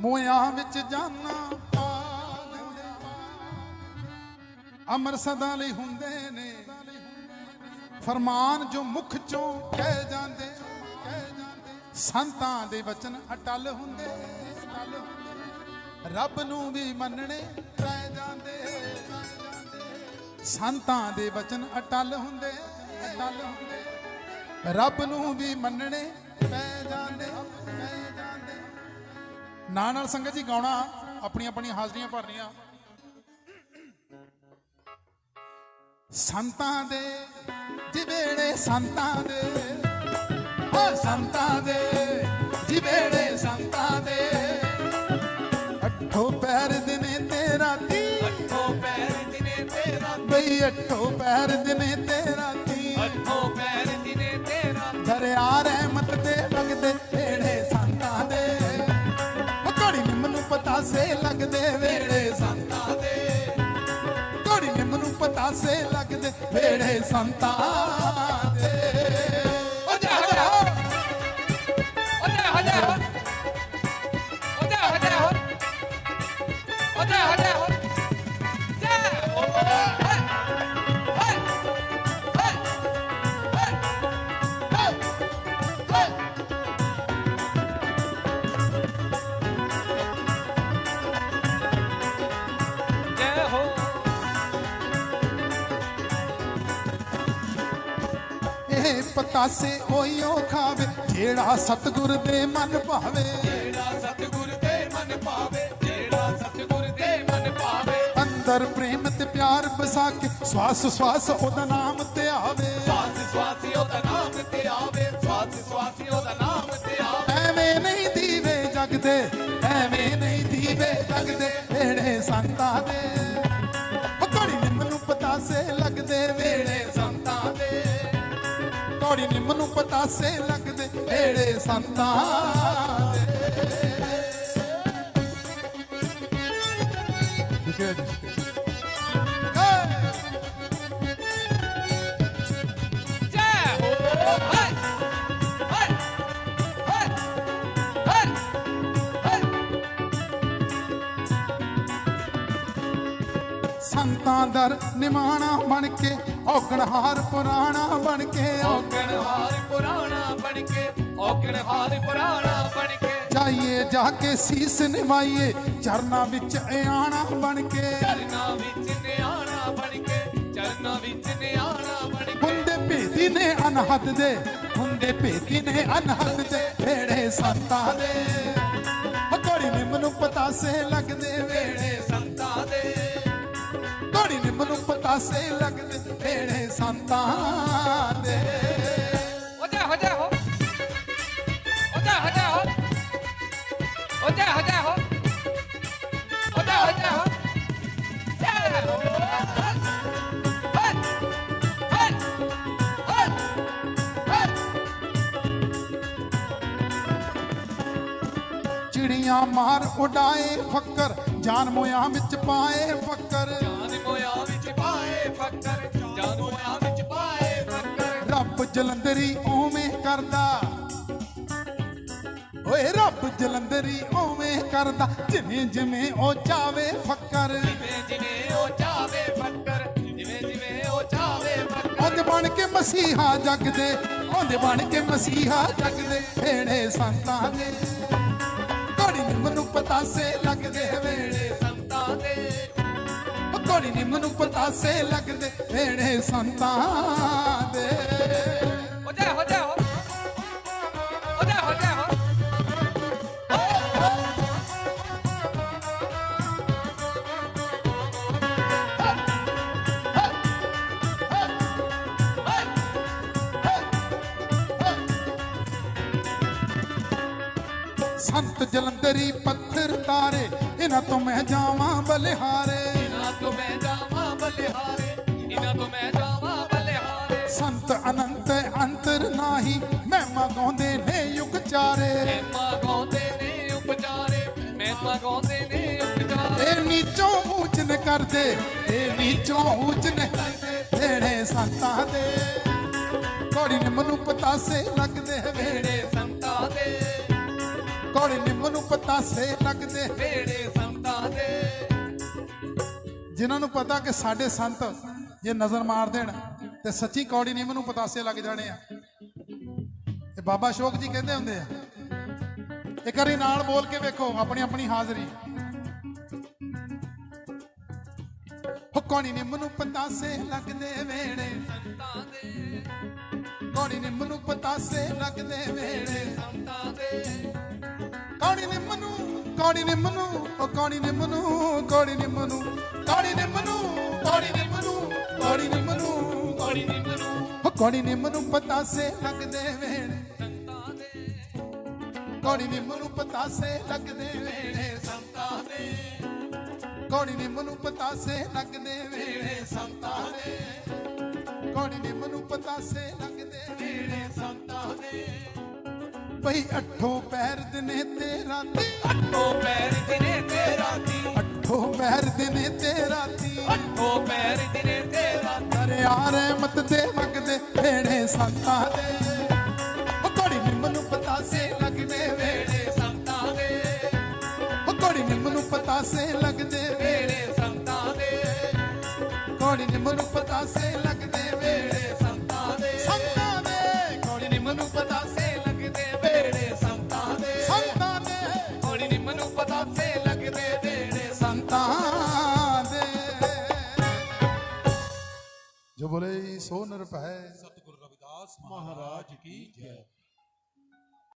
ਮੋਇਆਂ ਵਿੱਚ ਜਾਨਾ ਪਾ ਲੈਂਦੇ ਅਮਰ ਸਦਾ ਲਈ ਹੁੰਦੇ ਨੇ। ਫਰਮਾਨ ਜੋ ਮੁਖ ਚੋਂ ਕਹਿ ਜਾਂਦੇ। ਸੰਤਾਂ ਦੇ ਵਚਨ ਅਟਲ ਹੁੰਦੇ। ਰੱਬ ਨੂੰ ਵੀ ਮੰਨਣੇ ਪੈ ਜਾਂਦੇ। ਸੰਤਾਂ ਦੇ ਵਚਨ ਅਟਲ ਹੁੰਦੇ। ਅਟਲ ਹੁੰਦੇ। ਰੱਬ ਨੂੰ ਵੀ ਮੰਨਣੇ ਪੈ ਜਾਂਦੇ ਪੈ ਜਾਂਦੇ। ਨਾਲ ਨਾਲ ਸੰਗਤ ਜੀ ਗਾਉਣਾ ਆਪਣੀਆਂ ਆਪਣੀਆਂ ਹਾਜ਼ਰੀਆਂ ਭਰਨੀਆਂ। ਸੰਤਾਂ ਦੇ ਜਿਵੇੜੇ ਸੰਤਾਂ ਦੇ ਓ ਸੰਤਾਂ ਦੇ ਜਿਵੇੜੇ ਸੰਤਾਂ ਦੇ। ਅੱਠੋ ਪੈਰ ਦਿਨੇ ਤੇ ਰਾਤੀ ਅੱਠੋ ਪੈਰ ਦਿਨੇ ਤੇ ਰਾਤੀ। ਬਈ ਅੱਠੋ ਪੈਰ ਦਿਨੇ ਤੇ ਰਾਤੀ। ਅੱਠੋ ਪੈਰ ਦਿਨੇ ਤੇ ਰਾਤੀ। ਦਰਿਆ ਰਹਿਮਤ ਪਤਾਸੇ ਲੱਗਦੇ ਵੇੜੇ ਸੰਤਾਂ ਦੇ। ਘੜੀ ਨਿੰਮ ਨੂੰ ਪਤਾਸੇ ਲੱਗਦੇ ਵੇੜੇ ਸੰਤਾਂ ਦੇ। ਉਹ ਜਾ ਪਤਾਸੇ ਓਯੋ ਖਾਵੇ ਜਿਹੜਾ ਸਤਿਗੁਰ ਦੇ ਮਨ ਭਾਵੇ। ਜਿਹੜਾ ਸਤਿਗੁਰ ਦੇ ਮਨ ਪਾਵੇ ਜਿਹੜਾ ਸਤਿਗੁਰ ਦੇ ਮਨ ਪਾਵੇ ਅੰਦਰ ਪ੍ਰੇਮ ਤੇ ਪਿਆਰ ਵਸਾ ਕੇ ਸਵਾਸ ਸਵਾਸ ਉਹਦਾ ਨਾਮ ਤੇ ਆਵੇ। ਸਵਾਸ ਸਵਾਸੀ ਉਹਦਾ ਨਾਮ ਤੇ ਆਵੇ ਸਵਾਸ ਸਵਾਸੀ ਉਹਦਾ ਨਾਮ ਤੇ ਆਵੇ। ਐਵੇਂ ਨਹੀਂ ਦੀਵੇ ਜਗਦੇ ਐਵੇਂ ਨਹੀਂ ਦੀਵੇ ਜਗਦੇ ਵੇੜੇ ਸੰਤਾਂ ਦੇ। ਉਹ ਘੜੀ ਨਿੰਮ ਨੂੰ ਪਤਾਸੇ ਲੱਗਦੇ ਦੇ ਘੜੀ ਨਿੰਮ ਨੂੰ ਪਤਾਸੇ ਲੱਗਦੇ ਵੇੜੇ ਸੰਤਾਂ ਦੇ। ਸ਼ੁਕਰ ਸੰਤਾਂ ਦਰ ਨਿਮਾਣਾ ਬਣ ਕੇ ਔਗਣਹਾਰ ਪੁਰਾਣਾ ਬਣ ਕੇ ਔਗਣ ਹਾਰ ਪੁਰਾਣਾ ਬਣ ਕੇ ਔਗਣ ਹਾਰ ਪੁਰਾਣਾ ਬਣ ਕੇ। ਜਾਈਏ ਜਾ ਕੇ ਸੀਸ ਨਿਵਾਈਏ ਚਰਨਾਂ ਵਿੱਚ ਇਆਣਾ ਬਣ ਕੇ। ਚਰਨਾ ਵਿੱਚ ਨਿਆਣਾ ਬਣ ਕੇ ਚਰਨਾ ਵਿੱਚ ਨਿਆਣਾ ਬਣ ਕੇ। ਹੁੰਦੇ ਭੇਦੀ ਨੇ ਅਨਹਦ ਦੇ ਹੁੰਦੇ ਭੇਦੀ ਨੇ ਅਨਹਦ ਦੇ ਵੇੜੇ ਸੰਤਾਂ ਦੇ। ਨਿੰਮ ਨੂੰ ਪਤਾਸੇ ਲੱਗਦੇ ਵੇੜੇ ਘੜੀ ਨਿੰਮ ਨੂੰ ਪਤਾਸੇ ਲੱਗਦੇ ਵੇੜੇ ਸੰਤਾਂ ਦੇ। ਹੋ ਜਾ ਹੋ ਜਾ ਹੋ। ਹੋ ਜਾ ਹੋ ਜਾ ਹੋ। ਹੋ ਜਾ ਹੋ ਜਾ ਹੋ। ਹੋ ਜਾ ਹੋ ਜਾ ਹੋ ਜੈ ਹੋ ਹੇ ਹੇ ਹੇ ਹੇ। ਚਿੜੀਆਂ ਮਾਰ ਉਡਾਏ ਫੱਕਰ ਜਾਨ ਮੋਇਆਂ ਵਿੱਚ ਪਾਏ ਫੱਕਰ। ਜਲੰਧਰੀ ਓਵੇਂ ਕਰਦਾ। ਓਏ ਰੱਬ ਜਲੰਧਰੀ ਓਵੇਂ ਕਰਦਾ। ਜਿਵੇਂ ਜਿਵੇਂ ਉਹ ਚਾਵੇ ਫੱਕਰ। ਜਿਵੇਂ ਜਿਵੇਂ ਉਹ ਚਾਵੇ ਫੱਕਰ ਜਿਵੇਂ ਜਿਵੇਂ ਉਹ ਚਾਵੇ ਫੱਕਰ। ਉਹਦੇ ਬਣ ਕੇ ਮਸੀਹਾ ਜਗਦੇ ਉਹਦੇ ਬਣ ਕੇ ਮਸੀਹਾ ਜਗਦੇ। ਵੇੜੇ ਸੰਤਾਂ ਦੇ ਘੜੀ ਨਿੰਮ ਨੂੰ ਪਤਾਸੇ ਪਤਾਸੇ ਲੱਗਦੇ ਵੇੜੇ ਸੰਤਾਂ ਦੇ। ਹੋ ਜਾ ਹੋ ਜਾ ਹੋ। ਹੋ ਜਾ ਹੋ ਜਾ ਹੋ। ਸੰਤ ਜਲੰਧਰੀ ਪੱਥਰ ਤਾਰੇ ਇਹਨਾਂ ਤੋਂ ਮੈਂ ਜਾਵਾਂ ਬਲਿਹਾਰੇ। ਇਨਾ ਤੋਂ ਮੈਂ ਬਲਿਹਾਰੇ ਇਨਾ ਤੋਂ ਮੈਂ ਜਾਵਾਂ ਬਲਿਹਾਰੇ। ਸੰਤ ਅਨੰਤ ਅੰਤਰ ਨਾਹੀ ਮਹਿਮਾ ਗਾਉਂਦੇ ਨੇ ਯੁਗ ਚਾਰੇ ਮਹਿਮਾ ਗਾਉਂਦੇ ਨੇ ਉਪਚਾਰੇ ਮਹਿਮਾ ਗਾਉਂਦੇ ਨੇ ਉਪਚਾਰੇ। ਇਹ ਨੀਚੋਂ ਉੱਚ ਨ ਕਰਦੇ ਇਹ ਨੀਚੋਂ ਉੱਚ ਨ ਕਰਦੇ ਵੇੜੇ ਸੰਤਾਂ ਦੇ। ਘੋੜੀ ਨਿੰਮ ਨੂੰ ਪਤਾਸੇ ਲੱਗਦੇ ਵੇੜੇ ਸੰਤਾਂ ਦੇ। ਕੌੜੀ ਨਿੰਮ ਨੂੰ ਪਤਾਸੇ ਲੱਗਦੇ ਵੇੜੇ ਜਿਨ੍ਹਾਂ ਨੂੰ ਪਤਾ ਕਿ ਸਾਡੇ ਸੰਤ ਜੇ ਨਜ਼ਰ ਮਾਰ ਦੇਣ ਤੇ ਸੱਚੀ ਕੌੜੀ ਨਿੰਮ ਨੂੰ ਪਤਾਸੇ ਲੱਗ ਜਾਣੇ ਆ। ਇਹ ਬਾਬਾ ਅਸ਼ੋਕ ਜੀ ਕਹਿੰਦੇ ਹੁੰਦੇ ਆ, ਇੱਕ ਵਾਰੀ ਨਾਲ ਬੋਲ ਕੇ ਵੇਖੋ ਆਪਣੀ ਆਪਣੀ ਹਾਜ਼ਰੀ। ਹੋ ਕੌੜੀ ਨਿੰਮ ਨੂੰ ਪਤਾਸੇ ਲੱਗਦੇ ਵੇੜੇ ਸੰਤਾਂ ਦੇ ਕੌੜੀ ਨਿੰਮ ਨੂੰ ਪਤਾਸੇ ਲੱਗਦੇ ਵੇੜੇ ਸੰਤਾਂ ਦੇ ਕੌੜੀ ਨਿੰਮ ਨੂੰ, ਕੌੜੀ ਨਿੰਮ ਨੂੰ, ਉਹ ਕੌੜੀ ਨਿੰਮ ਨੂੰ, ਕੌੜੀ ਨਿੰਮ ਨੂੰ। ਕੌੜੀ ਨਿੰਮ ਨੂੰ ਕੌੜੀ ਨਿੰਮ ਨੂੰ ਕੌੜੀ ਨਿੰਮ ਨੂੰ ਕੋੜੀ ਨਿੰਮ ਨੂੰ ਉਹ ਕੌੜੀ ਨਿੰਮ ਨੂੰ ਪਤਾਸੇ ਲੱਗਦੇ ਵੇੜੇ ਸੰਤਾਂ ਦੇ ਕੌੜੀ ਨਿੰਮ ਨੂੰ ਪਤਾਸੇ ਲੱਗਦੇ ਵੇੜੇ ਸੰਤਾਂ ਦੇ ਕੌੜੀ ਨਿੰਮ ਨੂੰ ਪਤਾਸੇ ਲੱਗਦੇ ਵੇੜੇ ਸੰਤਾਂ ਦੇ ਕੌੜੀ ਨਿੰਮ ਨੂੰ ਪਤਾਸੇ ਲੱਗਦੇ ਵੇੜੇ ਸੰਤਾਂ ਦੇ ਬਈ ਅੱਠੋ ਪੈਰ ਦਿਨੇ ਤੇ ਰਾਤੀ। ਅੱਠੋ ਪੈਰ ਦਿਨੇ ਤੇ ਰਾਤੀ। ਅੱਠੋ ਪੈਰ ਦਿਨੇ ਤੇ ਰਾਤੀ। ਅੱਠੋ ਪੈਰ ਦਿਨੇ ਤੇ ਰਾਤੀ। ਦਰਿਆ ਰਹਿਮਤ ਦੇ ਲੱਗਦੇ ਵੇੜੇ ਸੰਤਾਂ ਦੇ। ਉਹ ਕੌੜੀ ਨਿੰਮ ਨੂੰ ਪਤਾਸੇ ਲੱਗਦੇ ਵੇੜੇ ਸੰਤਾਂ ਦੇ। ਉਹ ਕੌੜੀ ਨਿੰਮ ਨੂੰ ਪਤਾਸੇ ਲੱਗਦੇ ਵੇੜੇ ਸੰਤਾਂ ਦੇ। ਕੌੜੀ ਨਿੰਮ ਨੂੰ ਪਤਾਸੇ ਲੱਗਦੇ ਵੇੜੇ ਸੰਤਾਂ ਦੇ। ਸੰਤਾਂ ਦੇ ਕੌੜੀ ਨਿੰਮ ਨੂੰ ਪਤਾਸੇ ਲੱਗਦੇ ਵੇੜੇ ਸੰਤਾਂ ਦੇ। ਸੰਤਾਂ ਦੇ। ਕੋੜੀ ਨਿੰਮ ਨੂੰ ਪਤਾਸੇ ਲੱਗਦੇ ਵੇੜੇ ਸੰਤਾਂ ਦੇ। ਜੋ ਬੋਲੇ ਸੋ ਨਿਰਭੈ। ਸਤਿਗੁਰੂ ਰਵਿਦਾਸ ਮਹਾਰਾਜ ਕੀ ਜੈ।